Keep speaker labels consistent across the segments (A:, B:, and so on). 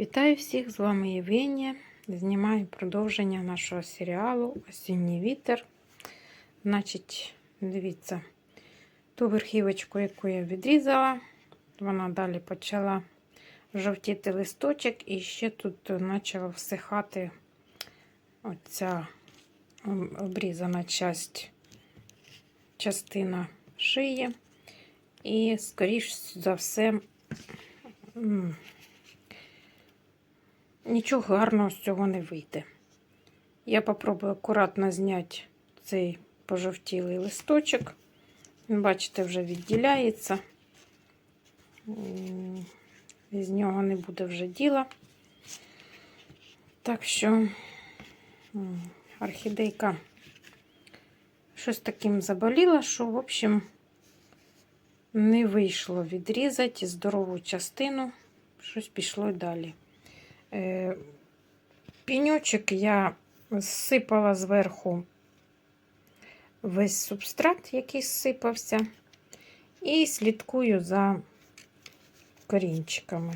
A: Вітаю всіх! З вами Євгенія. Знімаю продовження нашого серіалу Осінній вітер. Значить, дивіться, ту верхівочку, яку я відрізала, вона далі почала жовтіти листочок, і ще тут почала всихати оця обрізана часть, частина шиї. І, скоріш за все, нічого гарного з цього не вийде. Я попробую акуратно зняти цей пожовтілий листочок. Бачите, вже відділяється. М, З нього не буде вже діла. Так що орхідейка щось таким заболіла, що, в общем, не вийшло відрізати здорову частину, щось пішло далі. Е, Піньочок я зсипала зверху весь субстрат, який зсипався, і слідкую за корінчиками.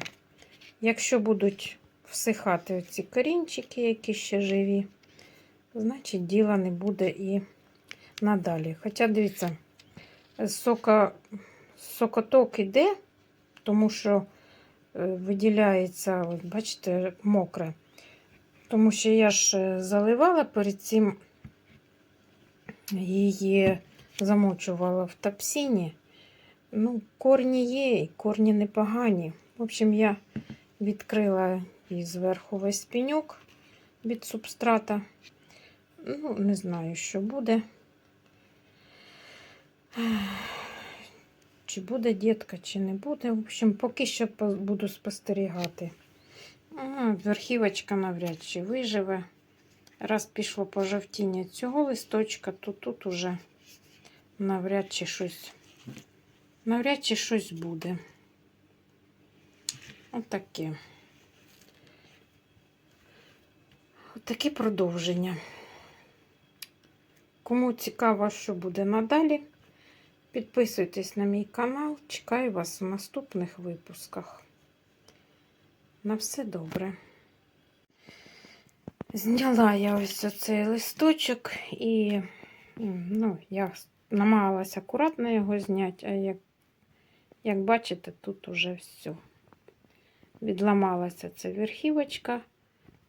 A: Якщо будуть всихати оці корінчики, які ще живі, значить діла не буде і надалі. Хоча, дивіться, сока, сокоток іде, тому що виділяється, от бачите, мокре. Тому що я ж е, заливала перед цим її замочувала в тапсіні. Ну, корні є, і корні непогані. В общем, я відкрила і зверху весь пеньок від субстрата. Ну, не знаю, що буде. Чи буде дітка, чи не буде. В общем, поки що буду спостерігати. А, Верхівочка навряд чи виживе. Раз пішло пожовтіння цього листочка, то тут уже навряд чи щось, навряд чи щось буде. Отаке. Отаке продовження. Кому цікаво, що буде надалі, підписуйтесь на мій канал. Чекаю вас в наступних випусках. На все добре. Зняла я ось оцей листочок і ну, я намагалася акуратно його зняти, а як, як бачите, тут уже все. Відламалася ця верхівочка,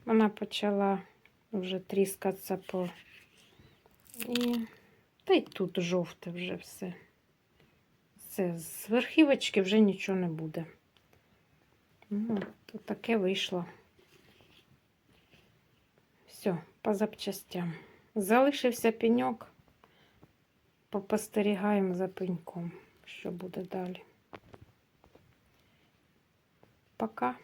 A: вона почала вже тріскатися по. І... Та й тут жовте вже все. Це з верхівочки вже нічого не буде. Ну, то таке вийшло. Все, по запчастям. Залишився пеньок. Попостерігаємо за пеньком, що буде далі. Пока.